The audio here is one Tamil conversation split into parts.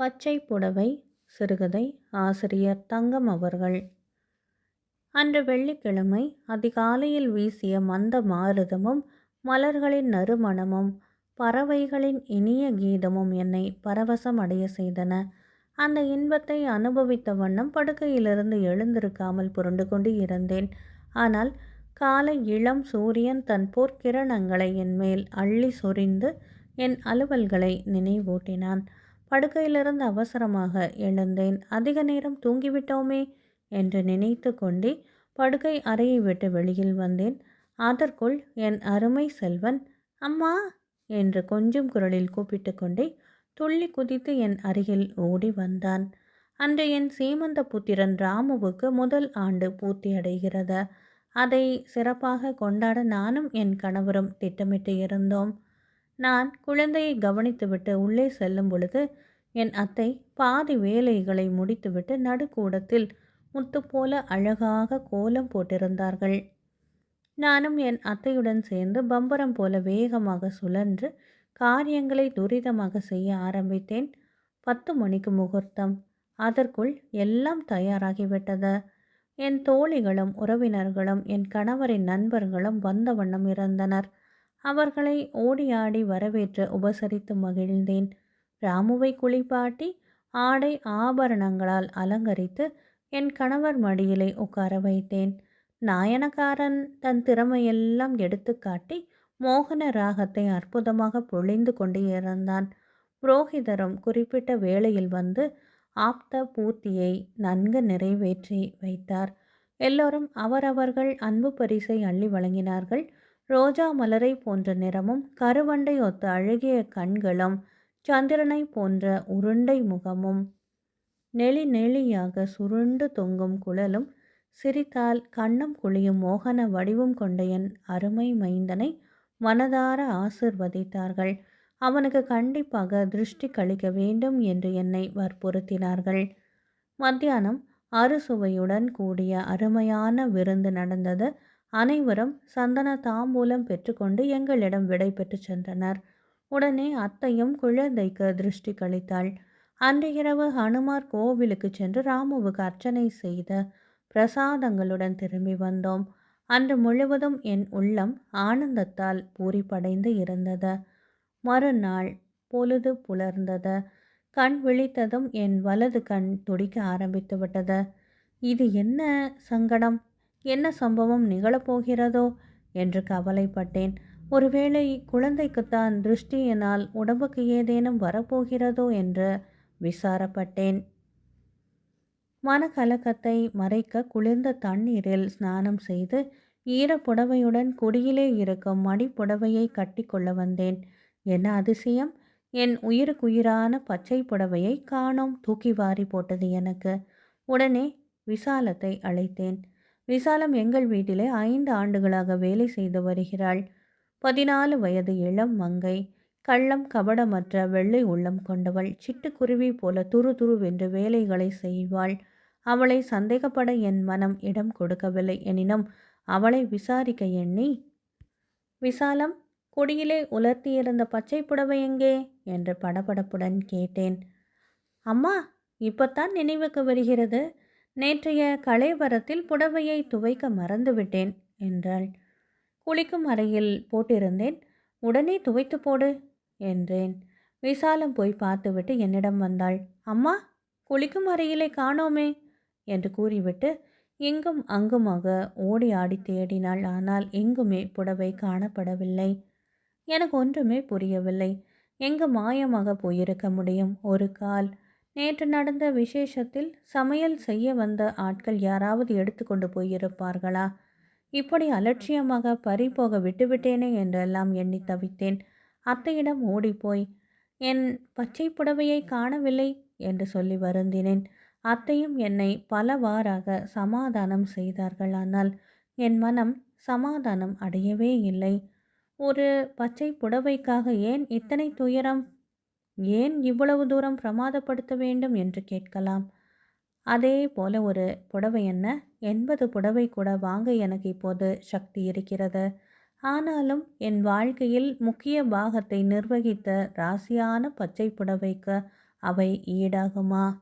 பச்சை புடவை சிறுகதை ஆசிரியர் தங்கம் அவர்கள். அன்று வெள்ளிக்கிழமை அதிகாலையில் வீசிய மந்த மாருதமும் மலர்களின் நறுமணமும் பறவைகளின் இனிய கீதமும் என்னை பரவசம் அடைய செய்தன. அந்த இன்பத்தை அனுபவித்த வண்ணம் படுக்கையிலிருந்து எழுந்திருக்காமல் புரண்டு கொண்டு இருந்தேன். ஆனால் காலை இளம் சூரியன் தன் போர்க்கிரணங்களை என் மேல் அள்ளி சொரிந்து என் அலுவல்களை நினைவூட்டினான். படுக்கையிலிருந்து அவசரமாக எழுந்தேன். அதிக நேரம் தூங்கிவிட்டோமே என்று நினைத்து கொண்டே படுக்கை அறையை விட்டு வெளியில் வந்தேன். அதற்குள் என் அருமை செல்வன் அம்மா என்று கொஞ்சம் குரலில் கூப்பிட்டு கொண்டே துள்ளி குதித்து என் அருகில் ஓடி வந்தான். அன்று என் சீமந்த புத்திரன் ராமுவுக்கு முதல் ஆண்டு பூர்த்தி அடைகிறது அதை சிறப்பாக கொண்டாட நானும் என் கணவரும் திட்டமிட்டு இருந்தோம். நான் குழந்தையை கவனித்துவிட்டு உள்ளே செல்லும் பொழுது என் அத்தை பாதி வேலைகளை முடித்துவிட்டு நடுக்கூடத்தில் முத்து போல அழகாக கோலம் போட்டிருந்தார்கள். நானும் என் அத்தையுடன் சேர்ந்து பம்பரம் போல வேகமாக சுழன்று காரியங்களை துரிதமாக செய்ய ஆரம்பித்தேன். பத்து மணிக்கு முகூர்த்தம். அதற்குள் எல்லாம் தயாராகிவிட்டது. என் தோழிகளும் உறவினர்களும் என் கணவரின் நண்பர்களும் வந்த வண்ணம் இருந்தனர். அவர்களை ஓடியாடி வரவேற்று உபசரித்து மகிழ்ந்தேன். ராமுவை குளிப்பாட்டி ஆடை ஆபரணங்களால் அலங்கரித்து என் கணவர் மடியிலே உட்கார வைத்தேன். நாயனக்காரன் தன் திறமையெல்லாம் எடுத்து காட்டி மோகன ராகத்தை அற்புதமாக பொழிந்து கொண்டு இருந்தான். புரோகிதரும் குறிப்பிட்ட வேளையில் வந்து ஆப்த பூர்த்தியை நன்கு நிறைவேற்றி வைத்தார். எல்லோரும் அவரவர்கள் அன்பு பரிசை அள்ளி வழங்கினார்கள். ரோஜா மலரை போன்ற நிறமும் கருவண்டை ஒத்த அழகிய கண்களும் சந்திரனை போன்ற உருண்டை முகமும் நெளி நெளியாக சுருண்டு தொங்கும் குழலும் சிரித்தால் கண்ணம் குழியும் மோகன வடிவும் கொண்ட என் அருமை மைந்தனை மனதார ஆசிர்வதித்தார்கள். அவனுக்கு கண்டிப்பாக திருஷ்டி கழிக்க வேண்டும் என்று என்னை வற்புறுத்தினார்கள். மத்தியானம் அறுசுவையுடன் கூடிய அருமையான விருந்து நடந்தது. அனைவரும் சந்தன தாம்பூலம் பெற்றுக்கொண்டு எங்களிடம் விடை பெற்று சென்றனர். உடனே அத்தையும் குழந்தைக்கு திருஷ்டி கழித்தாள். அன்றையிரவு ஹனுமார் கோவிலுக்கு சென்று ராமுவுக்கு அர்ச்சனை செய்த பிரசாதங்களுடன் திரும்பி வந்தோம். அன்று முழுவதும் என் உள்ளம் ஆனந்தத்தால் பூரிப்படைந்து இருந்தது. மறுநாள் பொழுது புலர்ந்தது. கண் விழித்ததும் என் வலது கண் துடிக்க ஆரம்பித்து விட்டது. இது என்ன சங்கடம்? என்ன சம்பவம் நிகழப்போகிறதோ என்று கவலைப்பட்டேன். ஒருவேளை குழந்தைக்குத்தான் திருஷ்டியினால் உடம்புக்கு ஏதேனும் வரப்போகிறதோ என்று விசாரப்பட்டேன். மனக்கலக்கத்தை மறைக்க குளிர்ந்த தண்ணீரில் ஸ்நானம் செய்து ஈரப்புடவையுடன் குடியிலே இருக்கும் மடிப்புடவையை கட்டி கொள்ள வந்தேன். என்ன அதிசயம்? என் உயிருக்குயிரான பச்சை புடவையை காணோம். தூக்கி வாரி போட்டது எனக்கு. உடனே விசாலத்தை அழைத்தேன். விசாலம் எங்கள் வீட்டிலே ஐந்து ஆண்டுகளாக வேலை செய்து வருகிறாள். பதினாலு வயது இளம் மங்கை கள்ளம் கபடமற்ற வெள்ளை உள்ளம் கொண்டவள் சிட்டுக்குருவி போல துரு துருவென்று வேலைகளை செய்வாள். அவளை சந்தேகப்பட என் மனம் இடம் கொடுக்கவில்லை. எனினும் அவளை விசாரிக்க எண்ணி விசாலம் குடியிலே உலர்த்தியிருந்த பச்சை புடவை எங்கே என்று படபடப்புடன் கேட்டேன். அம்மா இப்பத்தான் நினைவுக்கு வருகிறது. நேற்றைய கலைவரத்தில் புடவையை துவைக்க மறந்துவிட்டேன் என்றாள். குளிக்கும் அறையில் போட்டிருந்தேன். உடனே துவைத்து போடு என்றேன். விசாலம் போய் பார்த்துவிட்டு என்னிடம் வந்தாள். அம்மா குளிக்கும் அறையிலே காணோமே என்று கூறிவிட்டு எங்கும் அங்குமாக ஓடி ஆடி தேடினாள். ஆனால் எங்குமே புடவை காணப்படவில்லை. எனக்கு ஒன்றுமே புரியவில்லை. எங்கு மாயமாக போயிருக்க முடியும்? ஒரு கால் நேற்று நடந்த விசேஷத்தில் சமையல் செய்ய வந்த ஆட்கள் யாராவது எடுத்துக்கொண்டு போயிருப்பார்களா? இப்படி அலட்சியமாக பறிபோக விட்டுவிட்டேனே என்றெல்லாம் எண்ணி தவித்தேன். அத்தையிடம் ஓடிப்போய் என் பச்சை புடவையை காணவில்லை என்று சொல்லி வருந்தினேன். அத்தையும் என்னை பலவாறாக சமாதானம் செய்தார்கள். ஆனால் என் மனம் சமாதானம் அடையவே இல்லை. ஒரு பச்சை புடவைக்காக ஏன் இத்தனை துயரம்? ஏன் இவ்வளவு தூரம் பிரமாதப்படுத்த வேண்டும் என்று கேட்கலாம். அதே போல ஒரு புடவை என்ன? எண்பது புடவை கூட வாங்க எனக்கு இப்போது சக்தி இருக்கிறது. ஆனாலும் என் வாழ்க்கையில் முக்கிய பாகத்தை நிர்வகித்த ராசியான பச்சை புடவைக்கு அவை ஈடாகுமா?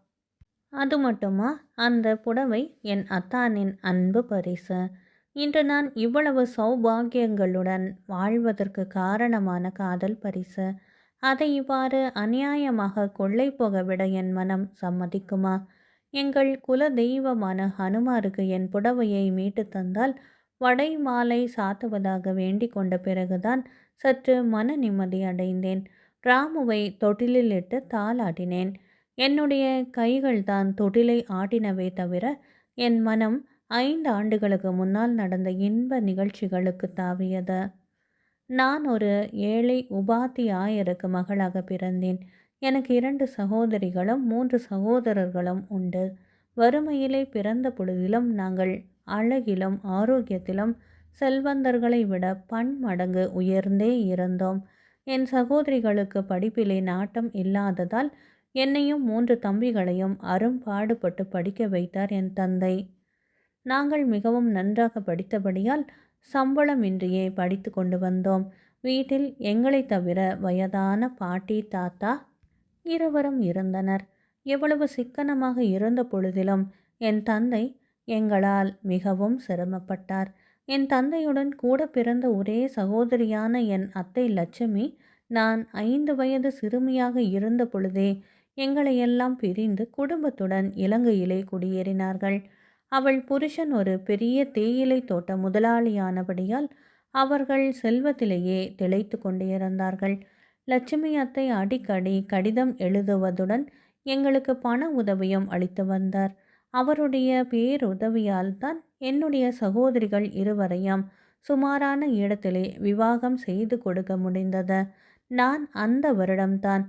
அது மட்டுமா? அந்த புடவை என் அத்தானின் அன்பு பரிசு. இன்று நான் இவ்வளவு சௌபாகியங்களுடன் வாழ்வதற்கு காரணமான காதல் பரிசு. அதை இவ்வாறு அநியாயமாக கொள்ளை போகவிட என் மனம் சம்மதிக்குமா? எங்கள் குல தெய்வமான ஹனுமாருக்கு என் புடவையை மீட்டு தந்தால் வடை மாலை சாத்துவதாக வேண்டிக் கொண்ட பிறகுதான் சற்று மன நிம்மதி அடைந்தேன். ராமுவை தொட்டிலில் இட்டு தாளாட்டினேன் என்னுடைய கைகள் தான் தொட்டிலை ஆட்டினவே தவிர என் மனம் ஐந்து ஆண்டுகளுக்கு முன்னால் நடந்த இன்ப நிகழ்ச்சிகளுக்கு தாவியது. நான் ஒரு ஏழை உபாத்தியாயருக்கு மகளாக பிறந்தேன். எனக்கு இரண்டு சகோதரிகளும் மூன்று சகோதரர்களும் உண்டு. வறுமையிலே பிறந்த பொழுதிலும் நாங்கள் அழகிலும் ஆரோக்கியத்திலும் செல்வந்தர்களை விட பன்மடங்கு உயர்ந்தே இருந்தோம். என் சகோதரிகளுக்கு படிப்பிலே நாட்டம் இல்லாததால் என்னையும் மூன்று தம்பிகளையும் அரும்பாடுபட்டு படிக்க வைத்தார் என் தந்தை. நாங்கள் மிகவும் நன்றாக படித்தபடியால் சம்பளமின்றியே படித்து கொண்டு வந்தோம். வீட்டில் எங்களை தவிர வயதான பாட்டி தாத்தா இருவரும் இருந்தனர். எவ்வளவு சிக்கனமாக இருந்த பொழுதிலும் என் தந்தை எங்களால் மிகவும் சிரமப்பட்டார். என் தந்தையுடன் கூட பிறந்த ஒரே சகோதரியான என் அத்தை லட்சுமி நான் ஐந்து வயது சிறுமியாக இருந்த பொழுதே எங்களையெல்லாம் பிரிந்து குடும்பத்துடன் இலங்கையிலே குடியேறினார்கள். அவள் புருஷன் ஒரு பெரிய தேயிலை தோட்ட முதலாளியானபடியால் அவர்கள் செல்வத்திலேயே திளைத்து கொண்டிருந்தார்கள். லட்சுமி அத்தை அடிக்கடி கடிதம் எழுதுவதுடன் எங்களுக்கு பண உதவியும் அளித்து வந்தார். அவருடைய பேருதவியால் தான் என்னுடைய சகோதரிகள் இருவரையும் சுமாரான இடத்திலே விவாகம் செய்து கொடுக்க முடிந்தது. நான் அந்த வருடம்தான்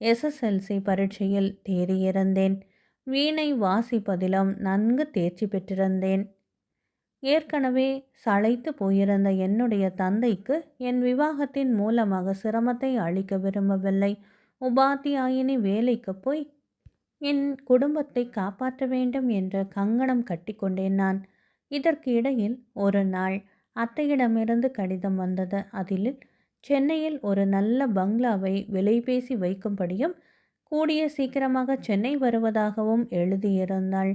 எஸ்எஸ்எல்சி பரீட்சையில் தேறியிருந்தேன். வீணை வாசிப்பதிலும் நன்கு தேர்ச்சி பெற்றிருந்தேன். ஏற்கனவே சளைத்து போயிருந்த என்னுடைய தந்தைக்கு என் விவாகத்தின் மூலமாக சிரமத்தை அளிக்க விரும்பவில்லை. உபாத்தியாயினி வேலைக்கு போய் என் குடும்பத்தை காப்பாற்ற வேண்டும் என்ற கங்கணம் கட்டிக்கொண்டேன் நான். இதற்கு இடையில் ஒரு நாள் அத்தையிடமிருந்து கடிதம் வந்தது. அதில் சென்னையில் ஒரு நல்ல பங்களாவை விலைபேசி வைக்கும்படியும் கூடிய சீக்கிரமாக சென்னை வருவதாகவும் எழுதியிருந்தாள்.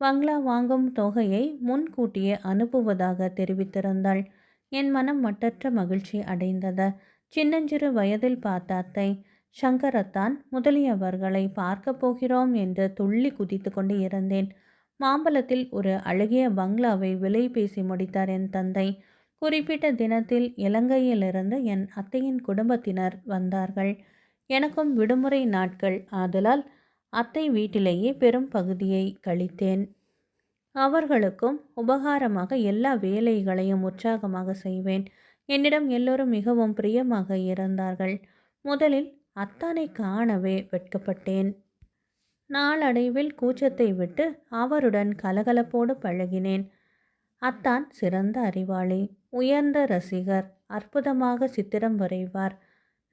பங்களா வாங்கும் தொகையை முன்கூட்டியே அனுப்புவதாக தெரிவித்திருந்தாள். என் மனம் மட்டற்ற மகிழ்ச்சி அடைந்தது. சின்னஞ்சிறு வயதில் பார்த்த அத்தை சங்கரத்தான் முதலியவர்களை பார்க்க போகிறோம் என்று துள்ளி குதித்து கொண்டு இருந்தேன். மாம்பலத்தில் ஒரு அழகிய பங்களாவை விலை பேசி முடித்தார் என் தந்தை. குறிப்பிட்ட தினத்தில் இலங்கையிலிருந்து என் அத்தையின் குடும்பத்தினர் வந்தார்கள். எனக்கும் விடுமுறை நாட்கள் ஆதலால் அத்தை வீட்டிலேயே பெரும் பகுதியை கழித்தேன். அவர்களுக்கும் உபகாரமாக எல்லா வேலைகளையும் உற்சாகமாக செய்வேன். என்னிடம் எல்லோரும் மிகவும் பிரியமாக இருந்தார்கள். முதலில் அத்தானை காணவே வெட்கப்பட்டேன். நாளடைவில் கூச்சத்தை விட்டு அவருடன் கலகலப்போடு பழகினேன். அத்தான் சிறந்த அறிவாளி உயர்ந்த ரசிகர் அற்புதமாக சித்திரம் வரைவார்.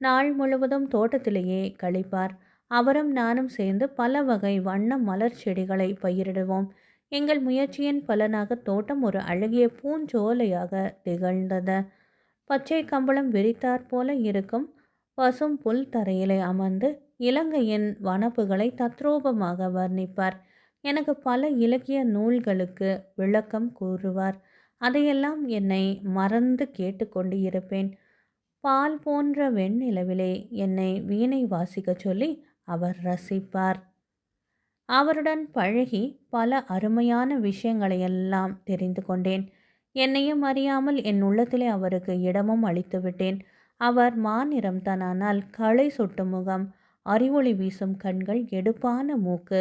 நாள் முழுவதும் தோட்டத்திலேயே கழிப்பார். அவரும் நானும் சேர்ந்து பல வகை வண்ண மலர் செடிகளை பயிரிடுவோம். எங்கள் முயற்சியின் பலனாக தோட்டம் ஒரு அழகிய பூஞ்சோலையாக திகழ்ந்தது. பச்சை கம்பளம் விரித்தாற் போல இருக்கும் பசும் புல் தரையிலே அமர்ந்து இலங்கையின் வனப்புகளை தத்ரூபமாக வர்ணிப்பார். எனக்கு பல இலக்கிய நூல்களுக்கு விளக்கம் கூறுவார். அதையெல்லாம் என்னை மறந்து கேட்டுக்கொண்டு இருப்பேன். பால் போன்ற வெண்ணிலவிலே என்னை வீணை வாசிக்கச் சொல்லி அவர் ரசிப்பார். அவருடன் பழகி பல அருமையான விஷயங்களையெல்லாம் தெரிந்து கொண்டேன். என்னையும் அறியாமல் என் உள்ளத்திலே அவருக்கு இடமும் அளித்து விட்டேன். அவர் மாநிறம் தனானால் களை சொட்டு முகம் அறிவொளி வீசும் கண்கள் எடுப்பான மூக்கு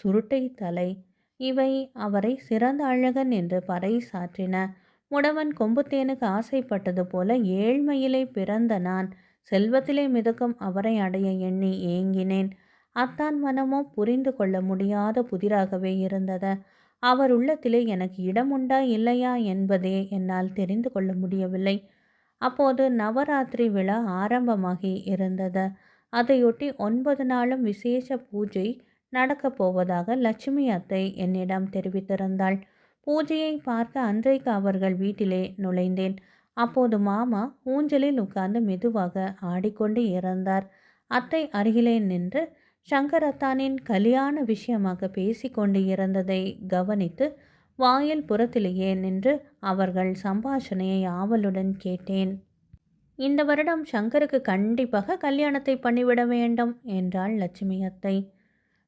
சுருட்டை தலை இவை அவரை சிறந்த அழகன் என்று பறை சாற்றின முடவன் கொம்புத்தேனுக்கு ஆசைப்பட்டது போல ஏழ்மையிலே பிறந்த நான் செல்வத்திலே மிதக்கும் அவரை அடைய எண்ணி ஏங்கினேன். அத்தான் மனமோ புரிந்து கொள்ள முடியாத புதிராகவே இருந்தது. அவர் உள்ளத்திலே எனக்கு இடம் உண்டா இல்லையா என்பதே என்னால் தெரிந்து கொள்ள முடியவில்லை. அப்போது நவராத்திரி விழா ஆரம்பமாகி இருந்தது. அதையொட்டி ஒன்பது நாளும் விசேஷ பூஜை நடக்கப் போவதாக லட்சுமி அத்தை என்னிடம் தெரிவித்திருந்தாள். பூஜையை பார்க்க அன்றைக்கு அவர்கள் வீட்டிலே நுழைந்தேன். அப்போது மாமா ஊஞ்சலில் உட்கார்ந்து மெதுவாக ஆடிக்கொண்டு இறந்தார். அத்தை அருகிலே நின்று சங்கரத்தானின் கல்யாண விஷயமாக பேசிக்கொண்டு இருந்ததை கவனித்து வாயில் புறத்திலேயே நின்று அவர்கள் சம்பாஷணையை ஆவலுடன் கேட்டேன். இந்த வருடம் சங்கருக்கு கண்டிப்பாக கல்யாணத்தை பண்ணிவிட வேண்டும் என்றாள் லட்சுமி அத்தை.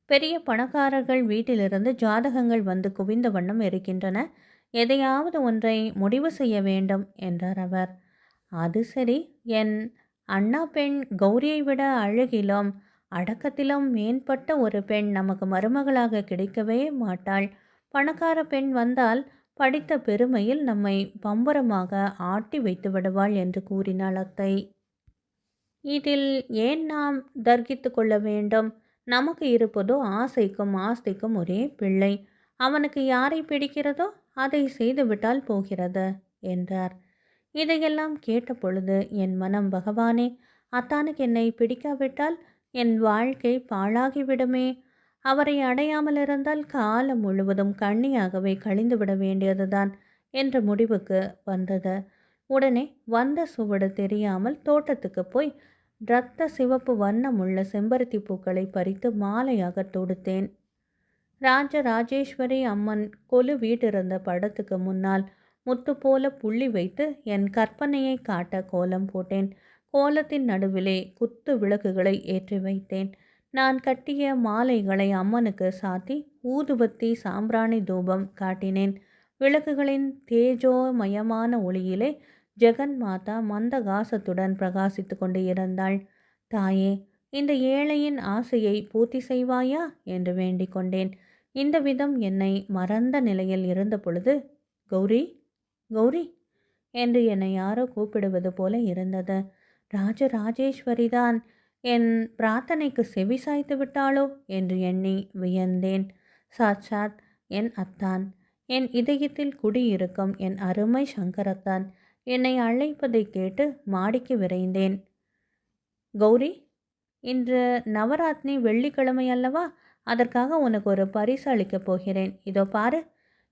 பெரிய பணக்காரர்கள் வீட்டிலிருந்து ஜாதகங்கள் வந்து குவிந்த வண்ணம் இருக்கின்றன. எதையாவது ஒன்றை முடிவு செய்ய வேண்டும் என்றார் அவர். அது சரி. என் அண்ணா பெண் கௌரியை விட அழகிலும் அடக்கத்திலும் மேம்பட்ட ஒரு பெண் நமக்கு மருமகளாக கிடைக்கவே மாட்டாள். பணக்கார பெண் வந்தால் படித்த பெருமையில் நம்மை பம்பரமாக ஆட்டி வைத்து விடுவாள் என்று கூறினாள் அத்தை. இதில் ஏன் நாம் தர்கித்து கொள்ள வேண்டும்? நமக்கு இருப்பதோ ஆசைக்கும் ஆஸ்திக்கும் ஒரே பிள்ளை. அவனுக்கு யாரை பிடிக்கிறதோ அதை செய்துவிட்டால் போகிறது என்றார். இதையெல்லாம் கேட்ட பொழுது என் மனம் பகவானே அத்தானுக்கு என்னை பிடிக்காவிட்டால் என் வாழ்க்கை பாழாகிவிடுமே. அவரை அடையாமல் இருந்தால் காலம் முழுவதும் கண்ணியாகவே கழிந்துவிட வேண்டியதுதான் என்ற முடிவுக்கு வந்தது. உடனே வந்த சுவடு தெரியாமல் தோட்டத்துக்கு போய் இரத்த சிவப்பு வண்ணமுள்ள செம்பருத்தி பூக்களை பறித்து மாலையாக தொடுத்தேன். ராஜ ராஜேஸ்வரி அம்மன் கொலு வீட்டிருந்த படத்துக்கு முன்னால் முத்து போல புள்ளி வைத்து என் கற்பனையை காட்ட கோலம் போட்டேன். கோலத்தின் நடுவிலே குத்து விளக்குகளை ஏற்றி வைத்தேன். நான் கட்டிய மாலைகளை அம்மனுக்கு சாத்தி ஊதுபத்தி சாம்பிராணி தூபம் காட்டினேன். விளக்குகளின் தேஜோமயமான ஒளியிலே ஜெகன் மாதா மந்தகாசத்துடன் பிரகாசித்து கொண்டு இருந்தாள். தாயே இந்த ஏழையின் ஆசையை பூர்த்தி செய்வாயா? என்று வேண்டிக் கொண்டேன். இந்த விதம் என்னை மறந்த நிலையில் இருந்த பொழுது கௌரி கௌரி என்று என்னை யாரோ கூப்பிடுவது போல இருந்தது. ராஜராஜேஸ்வரிதான் என் பிரார்த்தனைக்கு செவி சாய்த்து விட்டாளோ? என்று எண்ணி வியந்தேன். சாட்சாத் என் அத்தான். என் இதயத்தில் குடியிருக்கும் என் அருமை சங்கரத்தான். என்னை அழைப்பதை கேட்டு மாடிக்கு விரைந்தேன். கௌரி இன்று நவராத்னி வெள்ளிக்கிழமை அல்லவா? அதற்காக உனக்கு ஒரு பரிசு அளிக்கப் போகிறேன். இதோ பாரு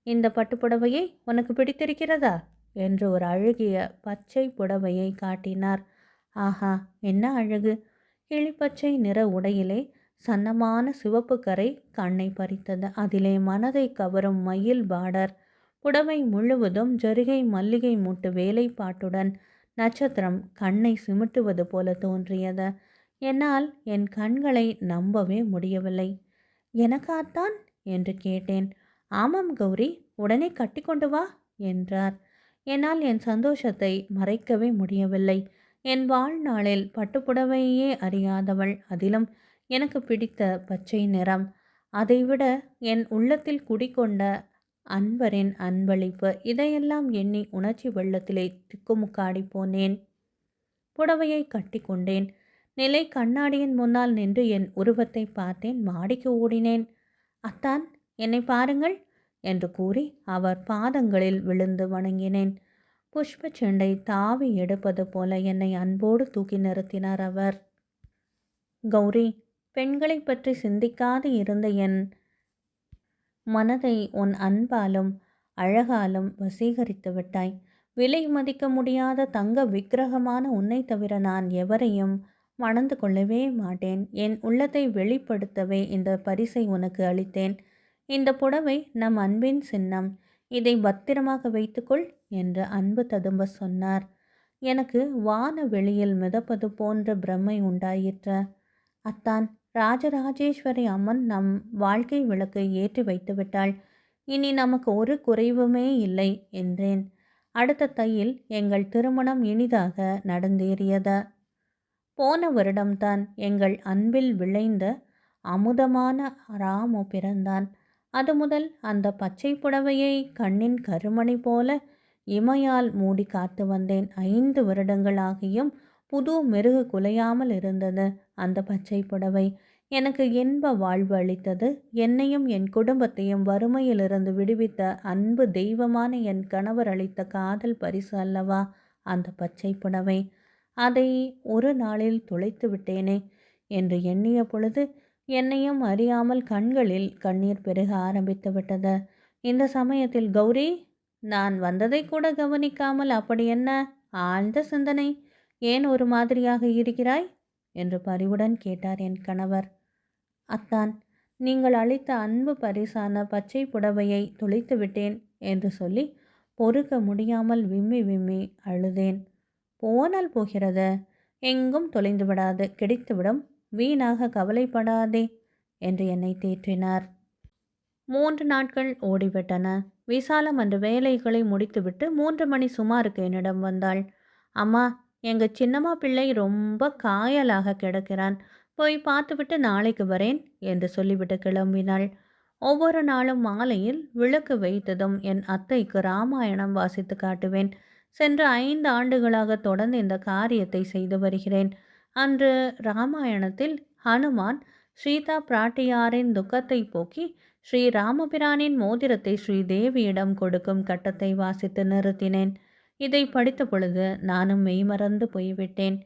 இந்த பட்டுப்புடவையை உனக்கு பிடித்திருக்கிறதா? என்று ஒரு அழகிய பச்சை புடவையை காட்டினார். ஆஹா என்ன அழகு! கிளிப்பச்சை நிற உடையிலே சன்னமான சிவப்பு கரை கண்ணை பறித்தது. அதிலே மனதை கவரும் மயில் பார்டர் புடவை முழுவதும் ஜரிகை மல்லிகை மூட்டு வேலைப்பாட்டுடன் நட்சத்திரம் கண்ணை சிமிட்டுவது போல தோன்றியது. என்னால் என் கண்களை நம்பவே முடியவில்லை. எனக்காத்தான் என்று கேட்டேன். ஆமாம் கௌரி உடனே கட்டிக்கொண்டு வா என்றார். என்னால் என் சந்தோஷத்தை மறைக்கவே முடியவில்லை. என் வாழ்நாளில் பட்டுப்புடவையே அறியாதவள் அதிலும் எனக்கு பிடித்த பச்சை நிறம். அதைவிட என் உள்ளத்தில் குடிக்கொண்ட அன்பரின் அன்பளிப்பு. இதையெல்லாம் எண்ணி உணர்ச்சி வெள்ளத்திலே திக்குமுக்காடி போனேன். புடவையை கட்டி கொண்டேன் நிலை கண்ணாடியின் முன்னால் நின்று என் உருவத்தை பார்த்தேன். மாடிக்கு ஓடினேன். அத்தான் என்னை பாருங்கள் என்று கூறி அவர் பாதங்களில் விழுந்து வணங்கினேன். புஷ்ப செண்டை தாவி எடுப்பது போல என்னை அன்போடு தூக்கி நிறுத்தினார் அவர். கௌரி பெண்களை பற்றி சிந்திக்காது இருந்த என் மனதை உன் அன்பாலும் அழகாலும் வசீகரித்து விட்டாய் விலை மதிக்க முடியாத தங்க விக்கிரகமான உன்னை தவிர நான் எவரையும் மணந்து கொள்ளவே மாட்டேன். என் உள்ளத்தை வெளிப்படுத்தவே இந்த பரிசை உனக்கு அளித்தேன். இந்த புடவை நம் அன்பின் சின்னம். இதை பத்திரமாக வைத்துக்கொள் என்று அன்பு ததும்ப சொன்னார். எனக்கு வான வெளியில் மிதப்பது போன்ற பிரம்மை உண்டாயிற்ற. அத்தான் ராஜராஜேஸ்வரி அம்மன் நம் வாழ்க்கை விளக்கை ஏற்றி வைத்துவிட்டாள். இனி நமக்கு ஒரு குறைவுமே இல்லை என்றேன். அடுத்த தையில் எங்கள் திருமணம் இனிதாக நடந்தேறியது. போன வருடம்தான் எங்கள் அன்பில் விளைந்த அமுதமான ராமு பிறந்தான். அது முதல் அந்த பச்சை புடவையை கண்ணின் கருமணி போல இமையால் மூடி காத்து வந்தேன். ஐந்து வருடங்களாகியும் புது மெருகு குலையாமல் இருந்தது அந்த பச்சை புடவை. எனக்கு இன்ப வாழ்வு அளித்தது. என்னையும் என் குடும்பத்தையும் வறுமையிலிருந்து விடுவித்த அன்பு தெய்வமான என் கணவர் அளித்த காதல் பரிசு அல்லவா? அந்த பச்சை புடவை. அதை ஒரு நாளில் துளைத்து விட்டேனே என்று எண்ணிய பொழுது என்னையும் அறியாமல் கண்களில் கண்ணீர் பெருக ஆரம்பித்து விட்டது. இந்த சமயத்தில் கௌரி நான் வந்ததை கூட கவனிக்காமல் அப்படி என்ன? ஆழ்ந்த சிந்தனை. ஏன் ஒரு மாதிரியாக இருக்கிறாய்? என்று பரிவுடன் கேட்டார் என் கணவர். அத்தான் நீங்கள் அளித்த அன்பு பரிசான பச்சை புடவையை தொலைத்து விட்டேன் என்று சொல்லி பொறுக்க முடியாமல் விம்மி விம்மி அழுதேன். போனால் போகிறது எங்கும் தொலைந்து விடாது கிடைத்துவிடும் வீணாக கவலைப்படாதே என்று என்னை தேற்றினார். மூன்று நாட்கள் ஓடிவிட்டன. விசாலம் அன்று வேலைகளை முடித்துவிட்டு மூன்று மணி சுமாருக்கு என்னிடம் வந்தாள். அம்மா எங்கள் சின்னம்மா பிள்ளை ரொம்ப காயலாக கிடக்கிறான். போய் பார்த்துவிட்டு நாளைக்கு வரேன் என்று சொல்லிவிட்டு கிளம்பினாள். ஒவ்வொரு நாளும் மாலையில் விளக்கு வைத்ததும் என் அத்தைக்கு ராமாயணம் வாசித்து காட்டுவேன். சென்ற ஐந்து ஆண்டுகளாக தொடர்ந்து இந்த காரியத்தை செய்து வருகிறேன். அன்று ராமாயணத்தில் ஹனுமான் ஸ்ரீதா பிராட்டியாரின் துக்கத்தை போக்கி ஸ்ரீ ராமபிரானின் மோதிரத்தை ஸ்ரீதேவியிடம் கொடுக்கும் கட்டத்தை வாசித்து நிறுத்தினேன். இதை படித்த பொழுது நானும் மெய்மறந்து போய்விட்டேன்.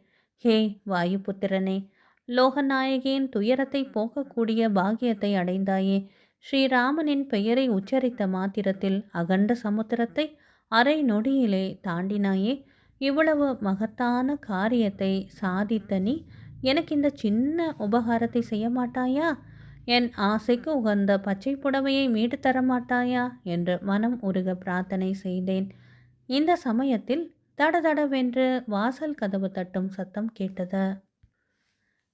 ஹே வாயுபுத்திரனே லோகநாயகியின் துயரத்தை போக்கக்கூடிய பாகியத்தை அடைந்தாயே. ஸ்ரீராமனின் பெயரை உச்சரித்த மாத்திரத்தில் அகண்ட சமுத்திரத்தை அரை நொடியிலே தாண்டினாயே. இவ்வளவு மகத்தான காரியத்தை சாதித்த நீ எனக்கு இந்த சின்ன உபகாரத்தை செய்ய மாட்டாயா? என் ஆசைக்கு உகந்த பச்சை புடவையை மீட்டு தர மாட்டாயா? என்று மனம் உருக பிரார்த்தனை செய்தேன். இந்த சமயத்தில் தடதடவென்று வாசல் கதவு தட்டும் சத்தம் கேட்டது.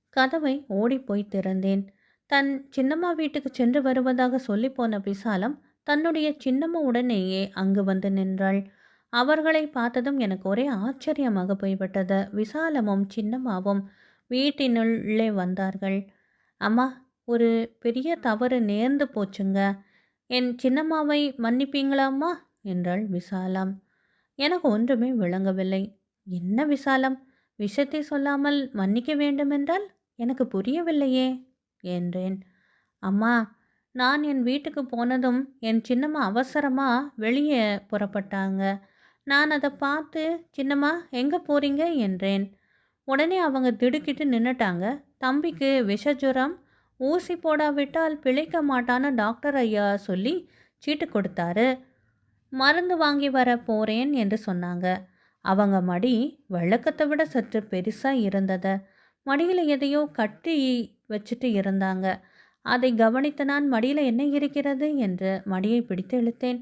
கதவை ஓடிப்போய் திறந்தேன். தன் சின்னம்மா வீட்டுக்கு சென்று வருவதாக சொல்லி போன விசாலம் தன்னுடைய சின்னம்மா உடனேயே அங்கு வந்து நின்றாள். அவர்களை பார்த்ததும் எனக்கு ஒரே ஆச்சரியமாக போய்விட்டது. விசாலமும் சின்னம்மாவும் வீட்டினுள்ளே வந்தார்கள். அம்மா ஒரு பெரிய தவறு நேர்ந்து போச்சுங்க. என் சின்னம்மாவை மன்னிப்பீங்களாம்மா என்றாள் விசாலம். எனக்கு ஒன்றுமே விளங்கவில்லை. என்ன விசாலம்? விஷத்தை சொல்லாமல் மன்னிக்க வேண்டுமென்றால் எனக்கு புரியவில்லையே என்றேன். அம்மா நான் என் வீட்டுக்கு போனதும் என் சின்னம்மா அவசரமாக வெளியே புறப்பட்டாங்க. நான் அதை பார்த்து சின்னம்மா எங்கே போகிறீங்க என்றேன். உடனே அவங்க திடுக்கிட்டு நின்றுட்டாங்க தம்பிக்கு விஷஜுரம் ஊசி போடாவிட்டால் பிழைக்க மாட்டான்னு டாக்டர் ஐயா சொல்லி சீட்டு கொடுத்தாரு. மருந்து வாங்கி வர போகிறேன் என்று சொன்னாங்க. அவங்க மடி வழக்கத்தை விட சற்று பெருசாக இருந்தது. மடியில் எதையோ கட்டி வச்சுட்டு இருந்தாங்க. அதை கவனித்த நான் மடியில் என்ன இருக்கிறது? என்று மடியை பிடித்து இழுத்தேன்.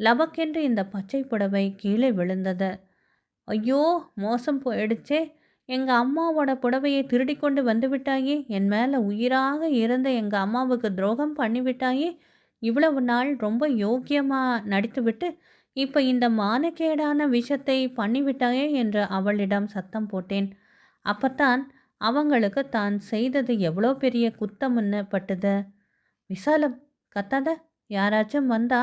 லவக்கென்று இந்த பச்சை புடவை கீழே விழுந்தது. ஐயோ மோசம் போயிடுச்சே. எங்கள் அம்மாவோட புடவையை திருடி கொண்டு வந்து விட்டாயே. என் மேலே உயிராக இருந்த எங்கள் அம்மாவுக்கு துரோகம் பண்ணிவிட்டாயே இவ்வளவு நாள் ரொம்ப யோக்கியமாக நடித்துவிட்டு இப்போ இந்த மானக்கேடான விஷத்தை பண்ணிவிட்டாயே என்று அவளிடம் சத்தம் போட்டேன். அப்பத்தான் அவங்களுக்கு தான் செய்தது எவ்வளோ பெரிய குத்தம்னு பட்டுது விசாலம் கத்தாத யாராச்சும் வந்தா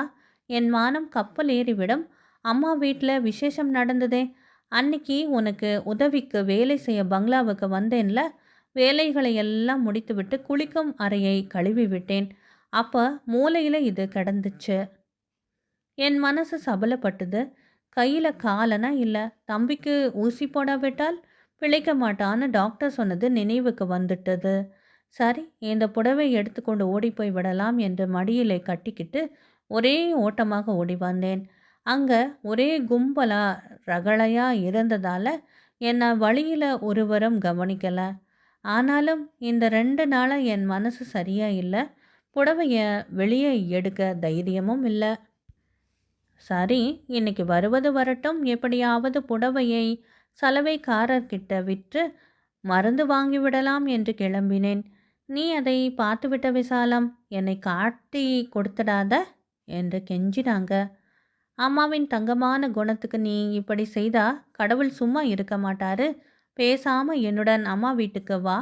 என் மானம் கப்பல் ஏறிவிடும். அம்மா வீட்டில் விசேஷம் நடந்ததே. அன்னைக்கு உனக்கு உதவிக்கு வேலை செய்ய பங்களாவுக்கு வந்தேன்ல. வேலைகளை எல்லாம் முடித்துவிட்டு குளிக்கும் அறையை கழுவி விட்டேன். அப்போ மூளையில் இது கிடந்துச்சு. என் மனசு சபலப்பட்டது. கையில் காலனா இல்லை. தம்பிக்கு ஊசி போடாவிட்டால் பிழைக்க மாட்டான்னு டாக்டர் சொன்னது நினைவுக்கு வந்துட்டது. சரி இந்த புடவை எடுத்துக்கொண்டு ஓடிப்போய் விடலாம் என்று மடியிலே கட்டிக்கிட்டு ஒரே ஓட்டமாக ஓடி வந்தேன். அங்கே ஒரே கும்பலா ரகளையாக இருந்ததால் என்னை வழியில் ஒருவரும் கவனிக்கலை. ஆனாலும் இந்த ரெண்டு நாளாக என் மனசு சரியாக இல்லை புடவையை வெளியே எடுக்க தைரியமும் இல்லை. சரி இன்னைக்கு வருவது வரட்டும் எப்படியாவது புடவையை சலவைக்காரர்கிட்ட விற்று மருந்து வாங்கிவிடலாம் என்று கிளம்பினேன். நீ அதை பார்த்துவிட்ட விசாலம் என்னை காட்டி கொடுத்துடாத என்று கெஞ்சினாங்க. அம்மாவின் தங்கமான குணத்துக்கு நீ இப்படி செய்தா கடவுள் சும்மா இருக்க மாட்டாரு. பேசாம என்னுடன் அம்மா வீட்டுக்கு வா.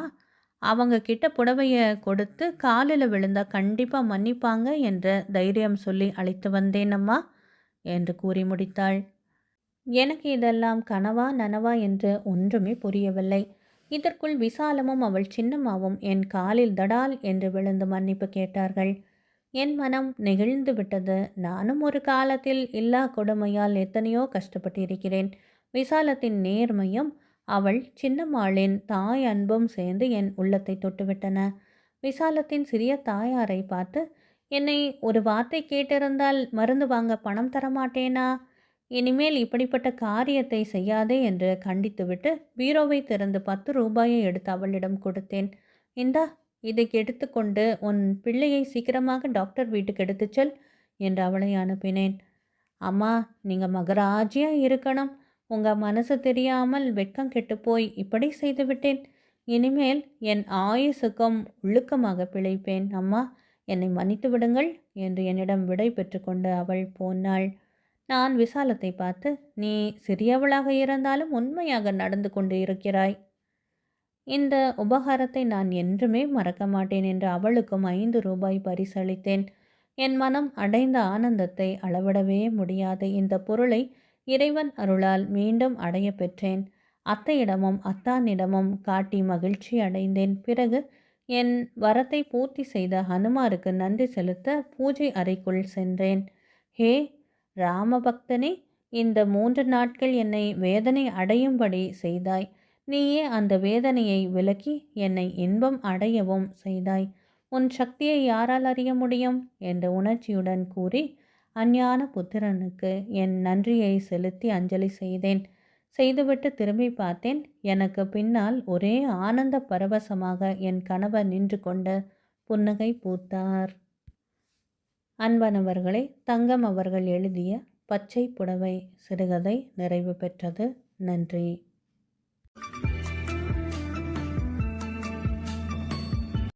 அவங்க கிட்ட புடவைய கொடுத்து காலில் விழுந்தா கண்டிப்பாக மன்னிப்பாங்க என்ற தைரியம் சொல்லி அழைத்து வந்தேன் அம்மா என்று கூறி முடித்தாள். எனக்கு இதெல்லாம் கனவா நனவா என்று ஒன்றுமே புரியவில்லை. இதற்குள் விசாலமும் அவள் சின்னம்மாவும் என் காலில் தடால் என்று விழுந்து மன்னிப்பு கேட்டார்கள். என் மனம் நெகிழ்ந்து விட்டது. நானும் ஒரு காலத்தில் இல்லா கொடுமையால் எத்தனையோ கஷ்டப்பட்டிருக்கிறேன். விசாலத்தின் நேர்மையும் அவள் சின்னம்மாளின் தாய் அன்பும் சேர்ந்து என் உள்ளத்தை தொட்டுவிட்டன. விசாலத்தின் சிறிய தாயாரை பார்த்து என்னை ஒரு வார்த்தை கேட்டிருந்தால் மருந்து வாங்க பணம் தரமாட்டேனா? இனிமேல் இப்படிப்பட்ட காரியத்தை செய்யாதே என்று கண்டித்துவிட்டு பீரோவை திறந்து பத்து ரூபாயை எடுத்து அவளிடம் கொடுத்தேன். இந்தா இதை எடுத்துக்கொண்டு உன் பிள்ளையை சீக்கிரமாக டாக்டர் வீட்டுக்கு எடுத்து செல் என்று அவளை அனுப்பினேன். அம்மா நீங்கள் மகராஜியாக இருக்கணும். உங்கள் மனசு தெரியாமல் வெட்கம் கெட்டு போய் இப்படி செய்துவிட்டேன் இனிமேல் என் ஆயுசுக்கும் ஒழுக்கமாக பிழைப்பேன். அம்மா என்னை மன்னித்து விடுங்கள் என்று என்னிடம் விடை பெற்றுக்கொண்டு அவள் போனாள். நான் விசாலத்தை பார்த்து நீ சிறியவளாக இருந்தாலும் உண்மையாக நடந்து கொண்டு இருக்கிறாய். இந்த உபகாரத்தை நான் என்றுமே மறக்க மாட்டேன் என்று அவளுக்கும் ஐந்து ரூபாய் பரிசளித்தேன். என் மனம் அடைந்த ஆனந்தத்தை அளவிடவே முடியாது. இந்த பொருளை இறைவன் அருளால் மீண்டும் அடைய பெற்றேன். அத்தையிடமும் அத்தானிடமும் காட்டி மகிழ்ச்சி அடைந்தேன். பிறகு என் வரத்தை பூர்த்தி செய்த ஹனுமாருக்கு நன்றி செலுத்த பூஜை அறைக்குள் சென்றேன். ஹே ராமபக்தனே இந்த மூன்று நாட்கள் என்னை வேதனை அடையும்படி செய்தாய். நீயே அந்த வேதனையை விலக்கி என்னை இன்பம் அடையவும் செய்தாய். உன் சக்தியை யாரால் அறிய முடியும்? என்ற உணர்ச்சியுடன் கூறி அஞ்ஞான புத்திரனுக்கு என் நன்றியை செலுத்தி அஞ்சலி செய்தேன். செய்துவிட்டு திரும்பி பார்த்தேன். எனக்கு பின்னால் ஒரே ஆனந்த பரவசமாக என் கணவர் நின்று கொண்டு புன்னகை பூத்தார். அன்பனவர்களே தங்கம் அவர்கள் எழுதிய பச்சை புடவை சிறுகதை நிறைவு பெற்றது. நன்றி.